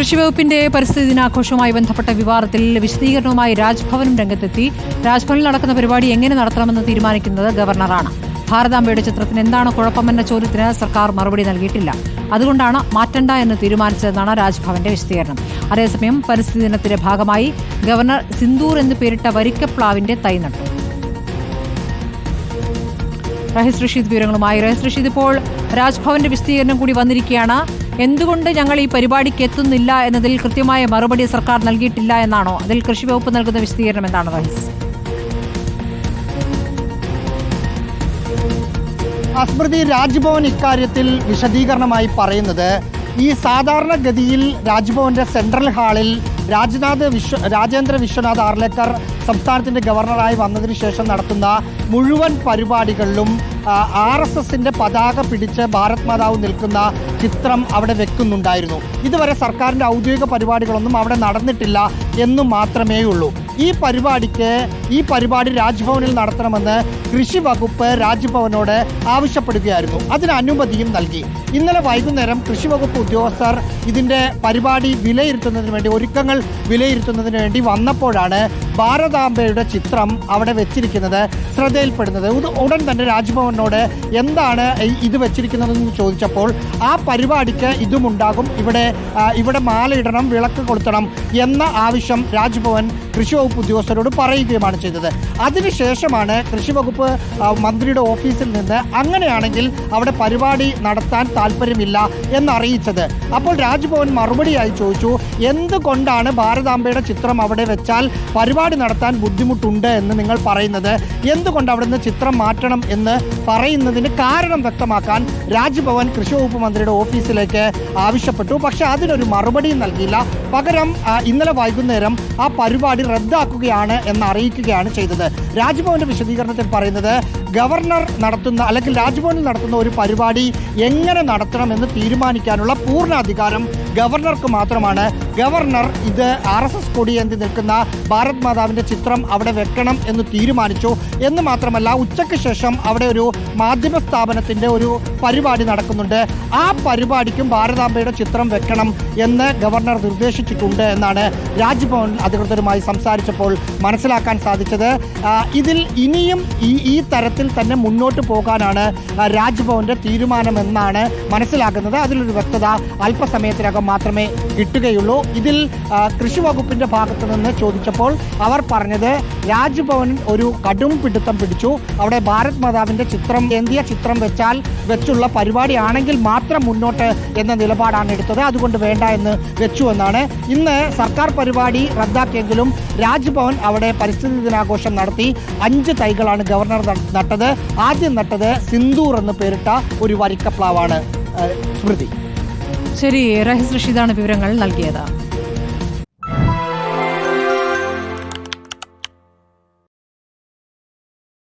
കൃഷിവകുപ്പിന്റെ പരിസ്ഥിതി ദിനാഘോഷവുമായി ബന്ധപ്പെട്ട വിവാദത്തിൽ വിശദീകരണവുമായി രാജ്ഭവനും രംഗത്തെത്തി. രാജ്ഭവനിൽ നടക്കുന്ന പരിപാടി എങ്ങനെ നടത്തണമെന്ന് തീരുമാനിക്കുന്നത് ഗവർണറാണ്. ഭാരതാംബയുടെ ചിത്രത്തിന് എന്താണ് കുഴപ്പമെന്ന ചോദ്യത്തിന് സർക്കാർ മറുപടി നൽകിയിട്ടില്ല. അതുകൊണ്ടാണ് മാറ്റണ്ട എന്ന് തീരുമാനിച്ചതെന്നാണ് രാജ്ഭവന്റെ വിശദീകരണം. അതേസമയം പരിസ്ഥിതി ദിനത്തിന്റെ ഭാഗമായി ഗവർണർ സിന്ദൂർ എന്ന് പേരിട്ട വരിക്കപ്ലാവിന്റെ തൈ നട്ടു. രഹസ്യ റഷീദ് വിവരങ്ങളുമായി. രഹസ്യ റഷീദ് ഇപ്പോൾ രാജ്ഭവന്റെ വിശദീകരണം കൂടി വന്നിരിക്കുകയാണ്. എന്തുകൊണ്ട് ഞങ്ങൾ ഈ പരിപാടിക്ക് എത്തുന്നില്ല എന്നതിൽ കൃത്യമായ മറുപടി സർക്കാർ നൽകിയിട്ടില്ല എന്നാണോ? അതിൽ കൃഷി വകുപ്പ് നൽകുന്ന വിശദീകരണം എന്താണ് റഹീസ് അസ്മൃതി രാജ്ഭവൻ ഇക്കാര്യത്തിൽ വിശദീകരണമായി പറയുന്നത് ഈ സാധാരണഗതിയിൽ രാജ്ഭവന്റെ സെൻട്രൽ ഹാളിൽ രാജ്നാഥ് വിശ്വ രാജേന്ദ്ര വിശ്വനാഥ് ആർലേക്കർ സംസ്ഥാനത്തിന്റെ ഗവർണറായി വന്നതിന് ശേഷം നടത്തുന്ന മുഴുവൻ പരിപാടികളിലും ആർ എസ് എസിന്റെ പതാക പിടിച്ച് ഭാരത് മാതാവ് നിൽക്കുന്ന ചിത്രം അവിടെ വെക്കുന്നുണ്ടായിരുന്നു. ഇതുവരെ സർക്കാരിന്റെ ഔദ്യോഗിക പരിപാടികളൊന്നും അവിടെ നടന്നിട്ടില്ല എന്ന് മാത്രമേ ഉള്ളൂ ഈ പരിപാടിക്ക് ഈ പരിപാടി രാജ്ഭവനിൽ നടത്തണമെന്ന് കൃഷി വകുപ്പ് രാജ്ഭവനോട് ആവശ്യപ്പെടുകയായിരുന്നു. അതിന് അനുമതിയും നൽകി. ഇന്നലെ വൈകുന്നേരം കൃഷി വകുപ്പ് ഉദ്യോഗസ്ഥർ ഇതിന്റെ പരിപാടി വിലയിരുത്തുന്നതിന് വേണ്ടി ഒരുക്കങ്ങൾ വിലയിരുത്തുന്നതിന് വേണ്ടി വന്നപ്പോഴാണ് ഭാരതാംബയുടെ ചിത്രം അവിടെ വെച്ചിരിക്കുന്നത് ശ്രദ്ധയിൽപ്പെടുന്നത്. ഉടൻ തന്നെ രാജ്ഭവനോട് എന്താണ് ഇത് വെച്ചിരിക്കുന്നതെന്ന് ചോദിച്ചപ്പോൾ ആ പരിപാടിക്ക് ഇതുമുണ്ടാകും. ഇവിടെ ഇവിടെ മാലയിടണം വിളക്ക് കൊളുത്തണം എന്ന ആവശ്യം രാജ്ഭവൻ കൃഷി വകുപ്പ് ഉദ്യോഗസ്ഥരോട് പറയുകയുമാണ് ചെയ്തത്. അതിനുശേഷമാണ് കൃഷി വകുപ്പ് മന്ത്രിയുടെ ഓഫീസിൽ നിന്ന് അങ്ങനെയാണെങ്കിൽ അവിടെ പരിപാടി നടത്താൻ താല്പര്യമില്ല എന്നറിയിച്ചത്. അപ്പോൾ രാജ്ഭവൻ മറുപടിയായി ചോദിച്ചു എന്തുകൊണ്ടാണ് ഭാരതാംബയുടെ ചിത്രം അവിടെ വെച്ചാൽ പരിപാടി നടത്താൻ ബുദ്ധിമുട്ടുണ്ട് എന്ന് നിങ്ങൾ പറയുന്നത്? എന്തുകൊണ്ട് അവിടെ നിന്ന് ചിത്രം മാറ്റണം എന്ന് പറയുന്നതിന് കാരണം വ്യക്തമാക്കാൻ രാജ്ഭവൻ കൃഷി വകുപ്പ് മന്ത്രിയുടെ ഓഫീസിലേക്ക് ആവശ്യപ്പെട്ടു. പക്ഷെ അതിനൊരു മറുപടിയും നൽകിയില്ല. പകരം ഇന്നലെ വൈകുന്നേരം ആ പരിപാടി റദ്ദാക്കുകയാണ് എന്ന് അറിയിക്കുകയാണ് ചെയ്തത്. രാജ്ഭവന്റെ വിശദീകരണത്തിൽ പറയുന്നത് ഗവർണർ നടത്തുന്ന അല്ലെങ്കിൽ രാജ്ഭവനിൽ നടത്തുന്ന ഒരു പരിപാടി എങ്ങനെ നടത്തണമെന്ന് തീരുമാനിക്കാനുള്ള പൂർണ അധികാരം ഗവർണർക്ക് മാത്രമാണ്. ഗവർണർ ഇത് ആർ എസ് എസ് കൊടിയേന്തി നിൽക്കുന്ന ഭാരത് മാതാവിന്റെ ചിത്രം അവിടെ വെക്കണം എന്ന് തീരുമാനിച്ചു. എന്ന് മാത്രമല്ല ഉച്ചയ്ക്ക് ശേഷം അവിടെ ഒരു മാധ്യമ സ്ഥാപനത്തിന്റെ ഒരു പരിപാടി നടക്കുന്നുണ്ട്. ആ പരിപാടിക്കും ഭാരതാംബയുടെ ചിത്രം വെക്കണം എന്ന് ഗവർണർ നിർദ്ദേശിച്ചിട്ടുണ്ട് എന്നാണ് രാജ്ഭവൻ അധികൃതരുമായി സംസാരിച്ചപ്പോൾ മനസ്സിലാക്കാൻ സാധിച്ചത്. ഇതിൽ ഇനിയും ഈ ഈ തരത്തിൽ തന്നെ മുന്നോട്ട് പോകാനാണ് രാജ്ഭവന്റെ തീരുമാനമെന്നാണ് മനസ്സിലാക്കുന്നത് അതിലൊരു വ്യക്തത അല്പസമയത്തിനകം മാത്രമേ കിട്ടുകയുള്ളൂ. ഇതിൽ കൃഷി വകുപ്പിന്റെ ഭാഗത്തു നിന്ന് ചോദിച്ചപ്പോൾ അവർ പറഞ്ഞത് രാജ്ഭവൻ ഒരു കടും പിടുത്തം പിടിച്ചു. അവിടെ ഭാരത് മാതാവിന്റെ ചിത്രം എന്തിയ ചിത്രം വെച്ചാൽ വെച്ചുള്ള പരിപാടിയാണെങ്കിൽ മാത്രം മുന്നോട്ട് എന്ന നിലപാടാണ് എടുത്തത്. അതുകൊണ്ട് വേണ്ട എന്ന് വെച്ചു എന്നാണ്. ഇന്ന് സർക്കാർ പരിപാടി റദ്ദാക്കിയെങ്കിലും രാജ്ഭവൻ അവിടെ പരിസ്ഥിതി ദിനാഘോഷം നടത്തി. അഞ്ച് തൈകളാണ് ഗവർണർ നട്ടത്. ആദ്യം നട്ടത് സിന്ദൂർ എന്ന് പേരിട്ട ഒരു വരിക്കപ്ലാവാണ് സ്മൃതി. ശരി റഹീസ് റഷീദാണ് വിവരങ്ങൾ നൽകിയത്.